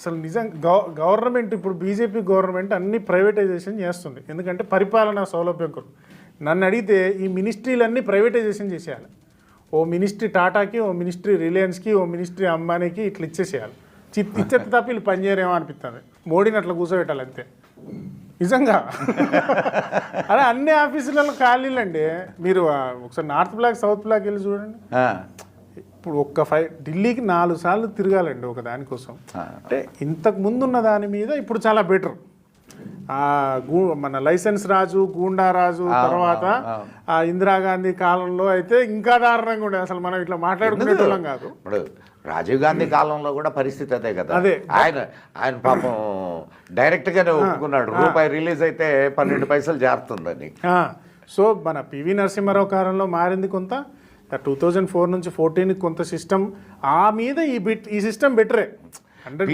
అసలు నిజం గవ గవర్నమెంట్ ఇప్పుడు బీజేపీ గవర్నమెంట్ అన్ని ప్రైవేటైజేషన్ చేస్తుంది. ఎందుకంటే పరిపాలనా సౌలభ్యం కొరకు. నన్ను అడిగితే ఈ మినిస్ట్రీలన్నీ ప్రైవేటైజేషన్ చేసేయాలి. ఓ మినిస్ట్రీ టాటాకి ఓ మినిస్ట్రీ రిలయన్స్కి ఓ మినిస్ట్రీ అంబానీకి ఇట్లా ఇచ్చేసేయాలి. చిత్ ఇచ్చేత తప్ప వీళ్ళు పనిచేయరేమో అనిపిస్తుంది మోడీని అట్లా కూర్చోబెట్టాలి అంతే. నిజంగా. అరే అన్ని ఆఫీసులలో ఖాళీలు అండి మీరు ఒకసారి నార్త్ బ్లాక్ సౌత్ బ్లాక్ వెళ్ళి చూడండి. ఇప్పుడు ఒక్క ఫైవ్ ఢిల్లీకి నాలుగు సార్లు తిరగాలండి ఒక దానికోసం. అంటే ఇంతకు ముందు ఉన్న దాని మీద ఇప్పుడు చాలా బెటర్. మన లైసెన్స్ రాజు గూండా రాజు తర్వాత ఆ ఇందిరాగాంధీ కాలంలో అయితే ఇంకా దారుణంగా ఉండే. అసలు మనం ఇట్లా మాట్లాడుకునేటోళ్ళం కాదు. ఇప్పుడు రాజీవ్ గాంధీ కాలంలో కూడా పరిస్థితి అదే కదా. అదే. ఆయన ఆయన పాపం డైరెక్ట్ గానే ఒప్పుకున్నాడు. రూపాయి రిలీజ్ అయితే పన్నెండు పైసలు జారుతుందని. సో మన పివి నరసింహారావు కాలంలో మారింది కొంత. టూ థౌజండ్ ఫోర్ నుంచి ఫోర్టీన్ కొంత సిస్టమ్ ఆ మీద ఈ బిట్ ఈ సిస్టమ్ బెటరే హండ్రెడ్